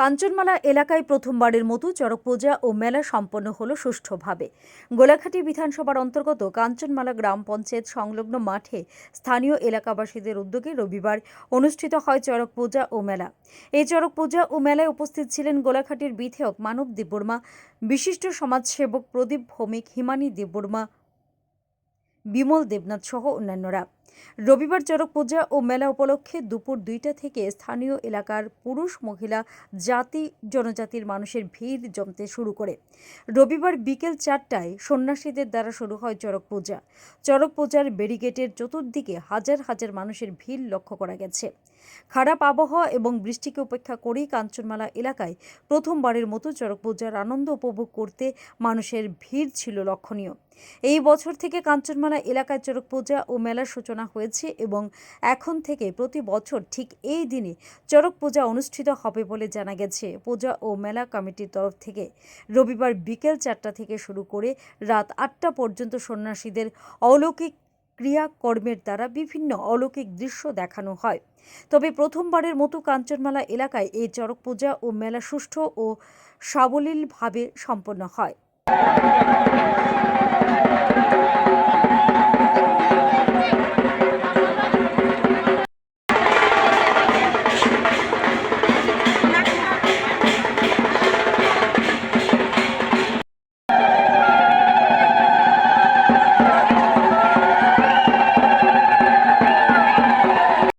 কাঞ্চনমালা এলাকায় প্রথমবারের মতো চড়ক পূজা ও মেলা সম্পন্ন হলো সুষ্ঠুভাবে। গোলাঘাটি বিধানসভার অন্তর্গত কাঞ্চনমালা গ্রাম পঞ্চায়েত সংলগ্ন মাঠে স্থানীয় এলাকাবাসীদের উদ্যোগে রবিবার অনুষ্ঠিত হয় চড়ক পূজা ও মেলা। এই চড়ক পূজা ও মেলায় উপস্থিত ছিলেন গোলাঘাটির বিধায়ক মানব দেববর্মা বিশিষ্ট সমাজসেবক প্রদীপ ভৌমিক, হিমানী দেববর্মা বিমল দেবনাথ সহ অন্যান্যরা। রবিবার চড়ক পূজা ও মেলা উপলক্ষে দুপুর দুইটা থেকে স্থানীয় এলাকার পুরুষ, মহিলা, জাতি, জনজাতির মানুষের ভিড় জমতে শুরু করে। রবিবার বিকেল চারটায় সন্ন্যাসীদের দ্বারা শুরু হয় চড়ক পূজা চড়ক পূজার ব্যারিগেটের চতুর্দিকে হাজার হাজার মানুষের ভিড় লক্ষ্য করা গেছে। খারাপ আবহাওয়া এবং বৃষ্টিকে উপেক্ষা করেই কাঞ্চনমালা এলাকায় প্রথমবারের মতো চড়ক পূজার আনন্দ উপভোগ করতে মানুষের ভিড় ছিল লক্ষণীয়। এই বছর থেকে কাঞ্চনমালা এলাকায় চড়ক পূজা ও মেলার সূচনা হয়েছে এবং এখন থেকে প্রতি বছর ঠিক এই দিনে চড়ক পূজা অনুষ্ঠিত হবে বলে জানা গেছে। পূজা ও মেলা কমিটির তরফ থেকে রবিবার বিকেল চারটা থেকে শুরু করে রাত আটটা পর্যন্ত সন্ন্যাসীদের অলৌকিক ক্রিয়াকর্মের দ্বারা বিভিন্ন অলৌকিক দৃশ্য দেখানো হয়। তবে প্রথমবারের মতো কাঞ্চনমালা এলাকায় এই চড়ক পূজা ও মেলা সুষ্ঠু ও সাবলীলভাবে সম্পন্ন হয়।